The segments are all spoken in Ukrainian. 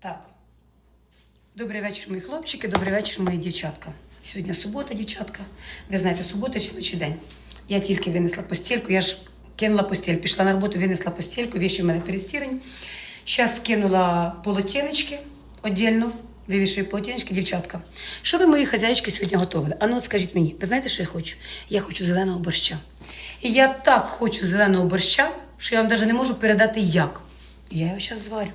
Так. Добрий вечір, мої хлопчики, добрий вечір, мої дівчатка. Сьогодні субота, дівчатка. Ви знаєте, субота чи ночі день. Я тільки винесла постільку, я ж кинула постіль, пішла на роботу, винесла постільку, віші в мене перестірені. Зараз кинула полотенечки віддільно, вивішую полотенечки, дівчатка. Що ви, мої хазяїчки, сьогодні готували? А ну, скажіть мені, ви знаєте, що я хочу? Я хочу зеленого борща. І я так хочу зеленого борща, що я вам навіть не можу передати як. Я його зараз зварю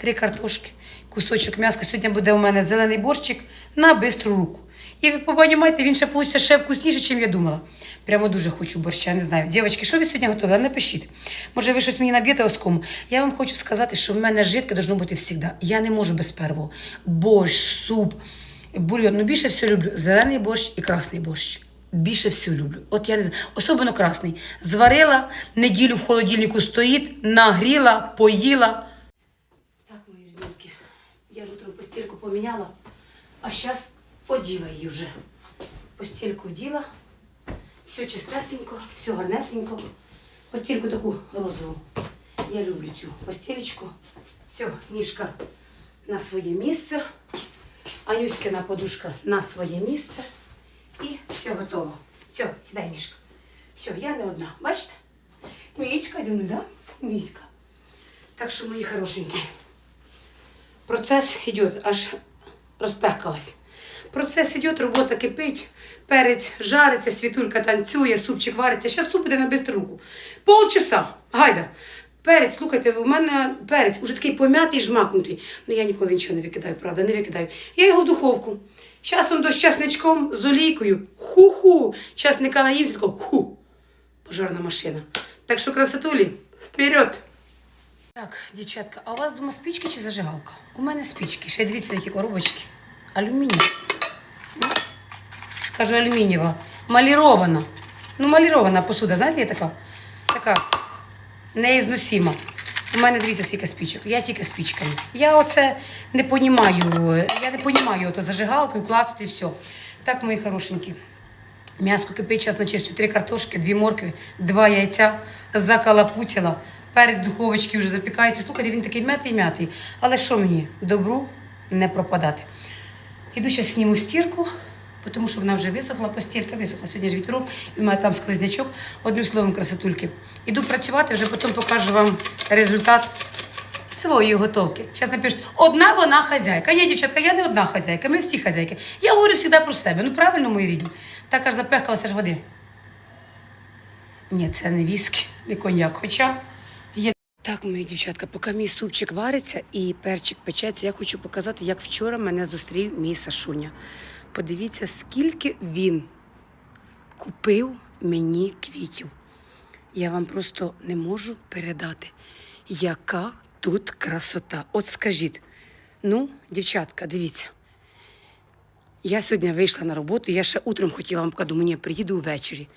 три картошки, кусочок м'яска. Сьогодні буде у мене зелений борщик на бистру руку. І ви побачите, він ще вийде ще вкусніше, ніж я думала. Прямо дуже хочу борща, не знаю. Дівчатки, що ви сьогодні готували? Напишіть. Може, ви щось мені наб'єте оскому. Я вам хочу сказати, що в мене жидке должно бути завжди. Я не можу без первого. Борщ, суп, бульйон. Ну більше всього люблю зелений борщ і красний борщ. Більше всього люблю. От я не знаю, особливо красний. Зварила, неділю в холодильнику стоїть, нагріла, поїла. Так, мої рідненькі, я ж утром постільку поміняла, а зараз оділа її вже. Постільку вділа, все чистесенько, все гарнесенько. Постільку таку розову. Я люблю цю постілечку. Все, ніжка на своє місце. Анюськина подушка на своє місце. І все готово. Все, сідай, мішка. Все, я не одна. Бачите? Міська зі мною, да? Міська. Так що, мої хорошенькі, процес йде, аж розпекалась. Процес йде, робота кипить, перець жариться, світулька танцює, супчик вариться. Зараз суп буде на бистру руку. Полчаса. Гайда. Перець, слухайте, у мене перець уже такий пом'ятий, жмакнутий. Ну я ніколи нічого не викидаю, правда, не викидаю. Я його в духовку. Зараз он до часничком, з олійкою. Ху-ху. Часника наїмся, ху. Пожарна машина. Так що, красотулі, вперед! Так, дівчатка, а у вас дома спічки чи зажигалка? У мене спічки. Ще дивіться, які коробочки. Алюміній. Кажу, алюмінієва. Малірована. Ну, малірована посуда, знаєте, є така? Така неізносима. У мене дивіться, скільки спічок. Я тільки спічками. Я оце не понімаю. Я не понімаю ото зажигалкою, клацати і все. Так, мої хорошенькі. М'яско кипить, час начистю три картошки, дві моркви, два яйця, закалапутіла. Перець в духовочці вже запікається. Слухайте, він такий м'ятий-м'ятий. Але що мені? Добру не пропадати. Іду зараз зніму стірку, тому що вона вже висохла, постілька висохла. Сьогодні ж вітерок, і має там сквознячок. Одним словом, красотульки. Іду працювати, вже потім покажу вам результат своєї готовки. Зараз напишуть, одна вона хазяйка. Ні, дівчатка, я не одна хазяйка, ми всі хазяйки. Я говорю завжди про себе. Ну правильно, мої рідні. Так аж запехалася ж води. Ні, це не віскі, не коньяк. Хоча. Так, мої дівчатка, поки мій супчик вариться і перчик печеться, я хочу показати, як вчора мене зустрів мій Сашуня. Подивіться, скільки він купив мені квітів. Я вам просто не можу передати, яка тут красота. От скажіть, ну, дівчатка, дивіться. Я сьогодні вийшла на роботу, я ще утром хотіла вам сказати, мені приїду ввечері.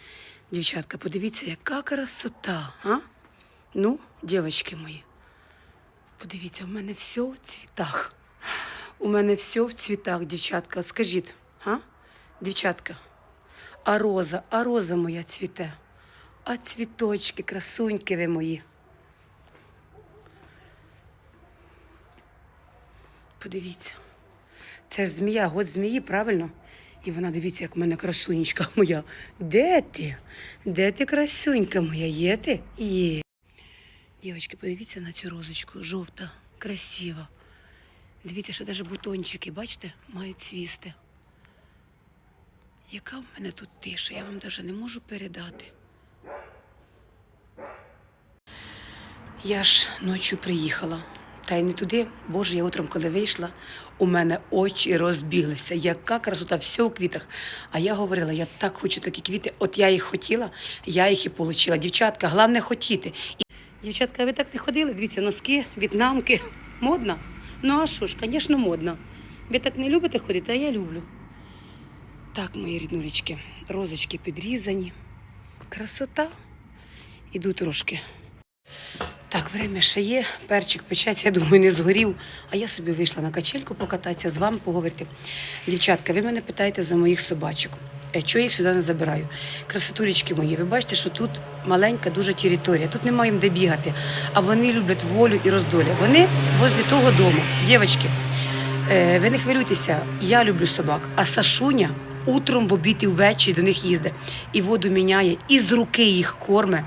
Дівчатка, подивіться, яка красота, а? Ну, дівчатки мої, подивіться, у мене все в цвітах. У мене все в цвітах, дівчатка. Скажіть, а? Дівчатка, а роза, а роза моя цвіте. А цвіточки, красуньки ви мої. Подивіться. Це ж змія, год змії, правильно? І вона дивіться, як в мене красунечка моя. Де ти? Де ти, красунька моя? Є ти? Є. Дівчатки, подивіться на цю розочку. Жовта, красива. Дивіться, що навіть бутончики, бачите, мають цвісти. Яка в мене тут тиша, я вам навіть не можу передати. Я ж ночі приїхала. Та й не туди, боже, я утром, коли вийшла, у мене очі розбіглися. Яка красота, все у квітах. А я говорила, я так хочу такі квіти. От я їх хотіла, я їх і отримала. Дівчатка, головне хотіти. Дівчатка, ви так не ходили? Дивіться, носки, в'єтнамки. Модно? Ну а що ж, звісно, модно. Ви так не любите ходити, а я люблю. Так, мої ріднулечки, розочки підрізані. Красота. Іду трошки Так, время ще є, перчик печеться, я думаю, не згорів. А я собі вийшла на качельку покататися, з вами поговорити. Дівчатка, ви мене питаєте за моїх собачок. Е, Чого їх сюди не забираю? Красотулечки мої, ви бачите, що тут маленька дуже територія, тут немає їм де бігати. А вони люблять волю і роздоля. Вони возле того дому. Дівчатки, Е, ви не хвилюйтеся, я люблю собак, а Сашуня утром в обід і ввечері до них їздить. І воду міняє, і з руки їх корме.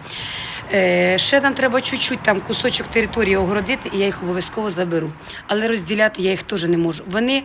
Е, ще нам треба чуть-чуть там кусочок території огородити, і я їх обов'язково заберу. Але розділяти я їх теж не можу. Вони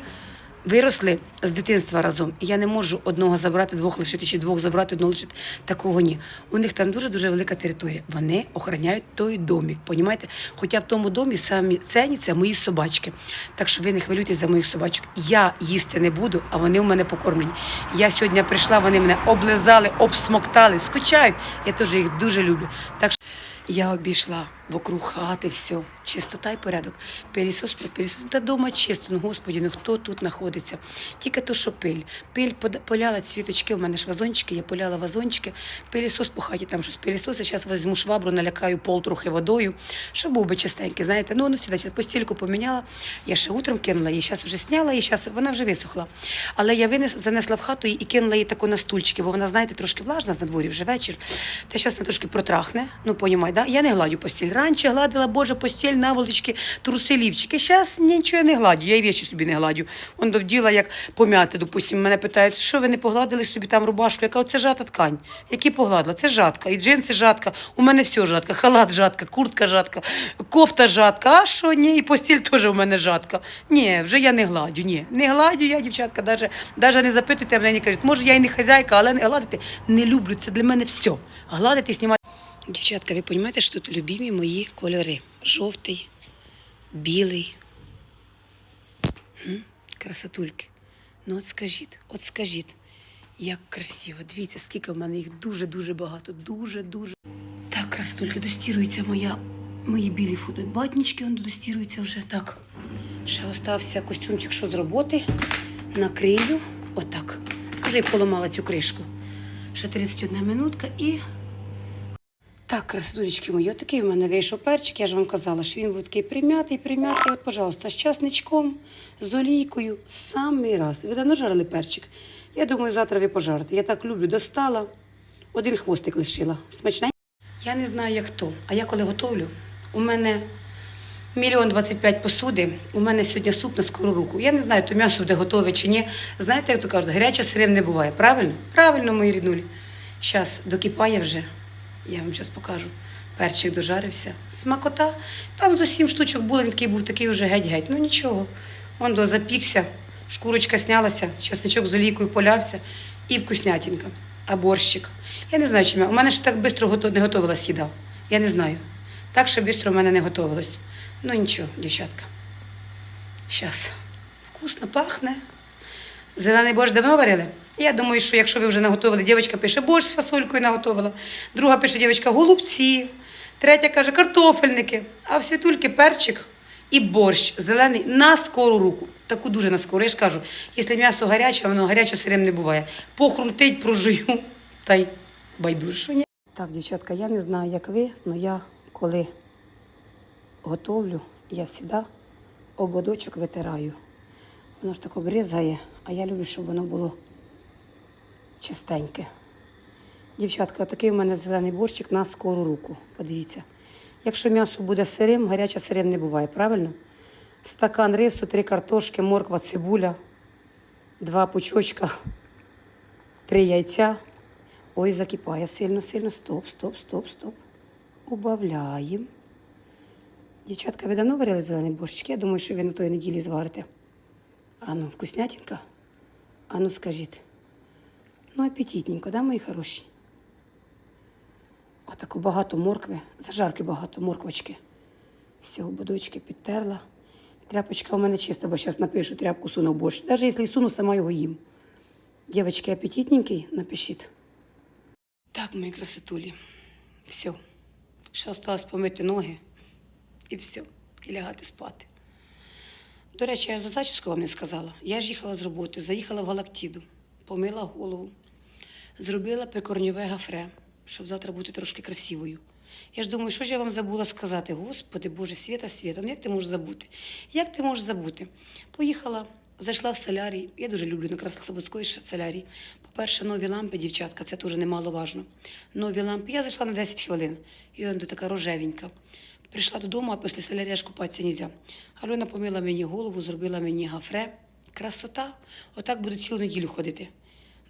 виросли з дитинства разом. І я не можу одного забрати, двох лишити, чи двох забрати, одного лишити. Такого ні. У них там дуже-дуже велика територія. Вони охороняють той домік, понімаєте? Хоча в тому домі самі ценні це мої собачки. Так що ви не хвилюйтесь за моїх собачок. Я їсти не буду, а вони у мене покормлені. Я сьогодні прийшла, вони мене облизали, обсмоктали, скучають. Я теж їх дуже люблю. Так що я обійшла вокруг хати, все, чистота і порядок. Пилісос, пилісос, та дома чисто, ну господі, ну хто тут знаходиться? Тільки то, що пиль. Пиль поляла цвіточки, у мене ж вазончики, я поляла вазончики, пилісос по хаті там щось пилісос, я зараз візьму швабру, налякаю пол трохи водою, щоб був би чистенький, знаєте. Ну, ну, всі, постільку поміняла, я ще утром кинула її, зараз вже сняла, і зараз вона вже висохла. Але я винес, занесла в хату і кинула її таку на стульчики, бо вона, знаєте, трошки влажна на дворі вже вечір. Та зараз вона трошки протрахне, ну, понімай, да? Я не гладю постіль. Раніше гладила, боже, постіль, наволочки, труси, лівчики. Зараз нічого я не гладю, я і вічі собі не гладю. Он довділа, як пом'яти, допустимо, мене питають, що ви не погладили собі там рубашку? Яка оце жата ткань. Які погладила? Це жатка, і джинси жатка, у мене все жатка, халат жатка, куртка жатка, кофта жатка. А що ні? І постіль теж у мене жатка. Ні, вже я не гладю. Ні, не гладю я, дівчатка, навіть, не запитуйте мене, не кажуть, може я і не хазяйка, але не гладити не люблю. Це для мене все. Гладити, знімати. Дівчатка, ви розумієте, що тут любимі мої кольори? Жовтий, білий. Красотульки. Ну от скажіть, от скажіть, як красиво. Дивіться, скільки в мене їх дуже-дуже багато. Дуже-дуже. Так, красотульки, достірується моя, мої білі футболки. Батнічки, он достірується вже так. Ще остався костюмчик, що з роботи. Накрию. Отак. Вже й поламала цю кришку. Ще 31 минутка і так, красотулечки мої, отакий в мене вийшов перчик. Я ж вам казала, що він був такий прим'ятий, прим'ятий. От, пожалуйста, з часничком, з олійкою, самий раз. Ви давно жарили перчик? Я думаю, завтра ви пожарите. Я так люблю, достала, один хвостик лишила. Смачний? Я не знаю, як то. А я коли готовлю, у мене мільйон двадцять п'ять посуди. У мене сьогодні суп на скору руку. Я не знаю, то м'ясо буде готове чи ні. Знаєте, як то кажуть, гаряче сирим не буває. Правильно? Правильно, мої ріднулі. Зараз докипає вже. Я вам зараз покажу. Перчик дожарився. Смакота. Там з усім штучок було, він такий був такий вже геть-геть. Ну нічого. Он до запікся, шкурочка снялася, часничок з олійкою полявся і вкуснятінка. А борщик. Я не знаю, чим я. У мене ж так швидко не готувалась їда. Я не знаю. Так ще швидко в мене не готувалось. Ну нічого, дівчатка. Щас. Вкусно пахне. Зелений борщ давно варили? Я думаю, що якщо ви вже наготовили, дівчинка пише борщ з фасолькою наготовила, друга пише дівчинка голубці, третя каже картофельники, а в світульки перчик і борщ зелений на скору руку. Таку дуже на скору. Я ж кажу, якщо м'ясо гаряче, воно гаряче сирим не буває. Похрумтить, прожую, та й байдуже, що ні. Так, дівчатка, я не знаю, як ви, але я коли готовлю, я завжди ободочок витираю. Воно ж так обрізає, а я люблю, щоб воно було чистеньке. Дівчатка, отакий у мене зелений борщик на скору руку. Подивіться. Якщо м'ясо буде сирим, гаряче сирим не буває, правильно? Стакан рису, три картошки, морква, цибуля, два пучочка, три яйця. Ой, закипає сильно, сильно. Стоп, стоп, стоп, стоп. Убавляємо. Дівчатка, ви давно варили зелений борщик? Я думаю, що ви на той неділі зварите. Ану, вкуснятінка? Ану, скажіть. Ну, апетитненько, да, мої хороші? Отако багато моркви, зажарки багато, морквочки. Всього будочки підтерла. Тряпочка у мене чиста, бо зараз напишу тряпку суну борщ. Навіть якщо суну, сама його їм. Дівчатки, апетитненький, напишіть. Так, мої красотулі. Все. Ще осталось помити ноги і все. І лягати спати. До речі, я ж за зачіску вам не сказала. Я ж їхала з роботи, заїхала в Галактіду, помила голову, зробила прикорньове гафре, щоб завтра бути трошки красивою. Я ж думаю, що ж я вам забула сказати? Господи, Боже, Свята, Свята, ну як ти можеш забути? Як ти можеш забути? Поїхала, зайшла в солярій. Я дуже люблю на Краснослободської ще солярій. По-перше, нові лампи, дівчатка, це дуже немаловажно. Нові лампи. Я зайшла на 10 хвилин. І вона така рожевенька. Прийшла додому, а після солярія ж купатися нельзя. Альона помила мені голову, зробила мені гафре. Красота. Отак буду цілу неділю ходити.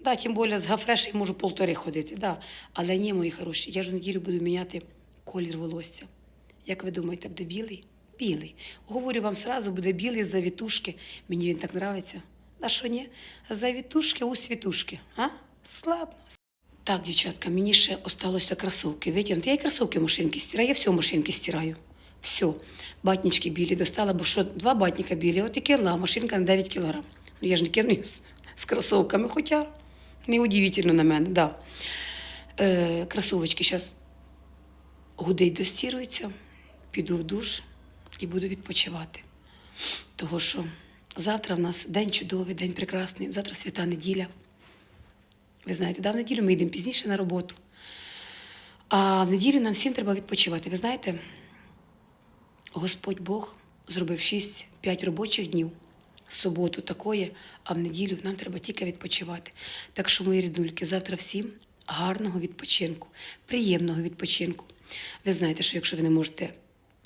Да, тим більше з гафре ще можу полтори ходити. Да. Але ні, мої хороші, я ж в неділю буду міняти колір волосся. Як ви думаєте, буде білий? Білий. Говорю вам сразу, буде білий з завітушки. Мені він так нравиться. А що ні? Завітушки у світушки. А? Славно. Так, дівчатка, мені ще осталося кросовки витягнути. Я і кросовки машинки стираю, я все машинки стираю. Все. Батнічки білі достала, бо що два батніка білі, от і кила, машинка на 9 кілограм. Ну я ж не керую з, з кросовками, хоча неудивительно на мене, да. Е, кросовочки зараз гудить достіруються, піду в душ і буду відпочивати. Того що завтра в нас день чудовий, день прекрасний, завтра свята неділя. Ви знаєте, да, в неділю ми йдемо пізніше на роботу. А в неділю нам всім треба відпочивати. Ви знаєте, Господь Бог зробив 6-5 робочих днів, суботу такої, а в неділю нам треба тільки відпочивати. Так що, мої ріднульки, завтра всім гарного відпочинку, приємного відпочинку. Ви знаєте, що якщо ви не можете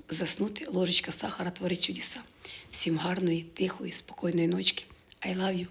заснути, ложечка сахара творить чудеса. Всім гарної, тихої, спокійної ночки. I love you.